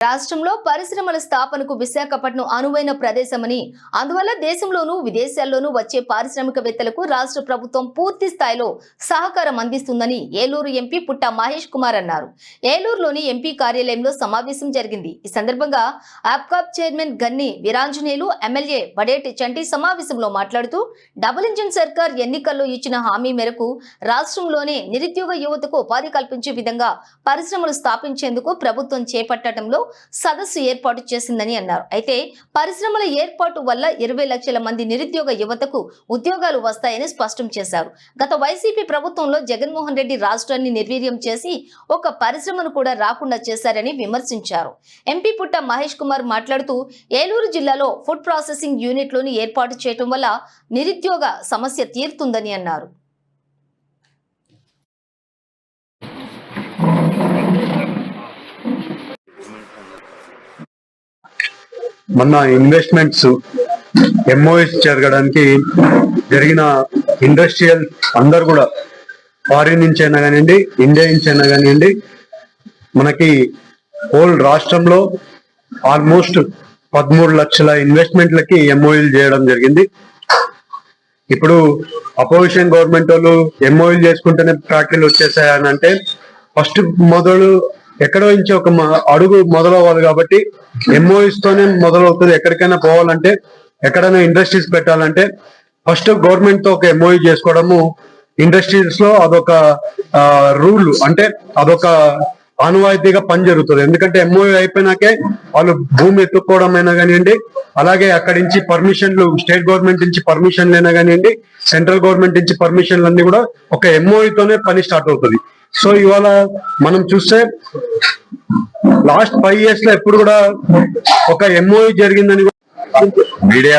రాష్ట్రంలో పరిశ్రమల స్థాపనకు విశాఖపట్నం అనువైన ప్రదేశమని అందువల్ల దేశంలోనూ విదేశాల్లోనూ వచ్చే పారిశ్రామికవేత్తలకు రాష్ట్ర ప్రభుత్వం పూర్తి స్థాయిలో సహకారం అందిస్తుందని ఏలూరు ఎంపీ పుట్ట మహేష్ కుమార్ అన్నారు. ఏలూరులోని ఎంపీ కార్యాలయంలో సమావేశం జరిగింది. ఈ సందర్భంగా అప్కాప్ చైర్మన్ గన్ని వీరాంజనేయులు ఎమ్మెల్యే బడేటి చంటి సమావేశంలో మాట్లాడుతూ డబుల్ ఇంజిన్ సర్కార్ ఎన్నికల్లో ఇచ్చిన హామీ మేరకు రాష్ట్రంలోనే నిరుద్యోగ యువతకు ఉపాధి కల్పించే విధంగా పరిశ్రమలు స్థాపించేందుకు ప్రభుత్వం చేపట్టడంలో సదస్సు ఏర్పాటు చేసిందని అన్నారు. అయితే పరిశ్రమల ఏర్పాటు వల్ల ఇరవై లక్షల మంది నిరుద్యోగ యువతకు ఉద్యోగాలు వస్తాయని స్పష్టం చేశారు. గత వైసీపీ ప్రభుత్వంలో జగన్మోహన్ రెడ్డి రాష్ట్రాన్ని నిర్వీర్యం చేసి ఒక పరిశ్రమను కూడా రాకుండా చేశారని విమర్శించారు. ఎంపీ పుట్ట మహేష్ కుమార్ మాట్లాడుతూ ఏలూరు జిల్లాలో ఫుడ్ ప్రాసెసింగ్ యూనిట్లను ఏర్పాటు చేయటం వల్ల నిరుద్యోగ సమస్య తీరుతుందని అన్నారు. మొన్న ఇన్వెస్ట్మెంట్స్ ఎంఓఎస్ జరగడానికి జరిగిన ఇండస్ట్రియల్ అందరు కూడా ఫారిన్ నుంచి అయినా కానివ్వండి ఇండియా నుంచి అయినా కానివ్వండి మనకి హోల్ రాష్ట్రంలో ఆల్మోస్ట్ పదమూడు లక్షల ఇన్వెస్ట్మెంట్లకి ఎంఓఎల్ చేయడం జరిగింది. ఇప్పుడు అపోజిషన్ గవర్నమెంట్ వాళ్ళు ఎంఓఎల్ చేసుకుంటేనే ఫ్యాక్టరీలు వచ్చేసాయని అంటే ఫస్ట్ మొదలు ఎక్కడో నుంచి ఒక అడుగు మొదలవ్వాలి కాబట్టి ఎంఓఎస్ తోనే మొదలవుతుంది. ఎక్కడికైనా పోవాలంటే ఎక్కడైనా ఇండస్ట్రీస్ పెట్టాలంటే ఫస్ట్ గవర్నమెంట్తో ఒక ఎంఓఈ చేసుకోవడము ఇండస్ట్రీస్లో అదొక రూల్ అంటే అదొక ఆనువాయితీగా పని జరుగుతుంది. ఎందుకంటే ఎంఓయూ అయిపోయినాకే వాళ్ళు భూమి ఎత్తుక్కోవడం అయినా కానివ్వండి అలాగే అక్కడి నుంచి పర్మిషన్లు స్టేట్ గవర్నమెంట్ నుంచి పర్మిషన్లు అయినా కానివ్వండి సెంట్రల్ గవర్నమెంట్ నుంచి పర్మిషన్లు అన్ని కూడా ఒక ఎంఓయూతోనే తోనే పని స్టార్ట్ అవుతుంది. సో ఇవాళ మనం చూస్తే లాస్ట్ ఫైవ్ ఇయర్స్లో ఎప్పుడు కూడా ఒక ఎంఓయూ జరిగిందని మీడియా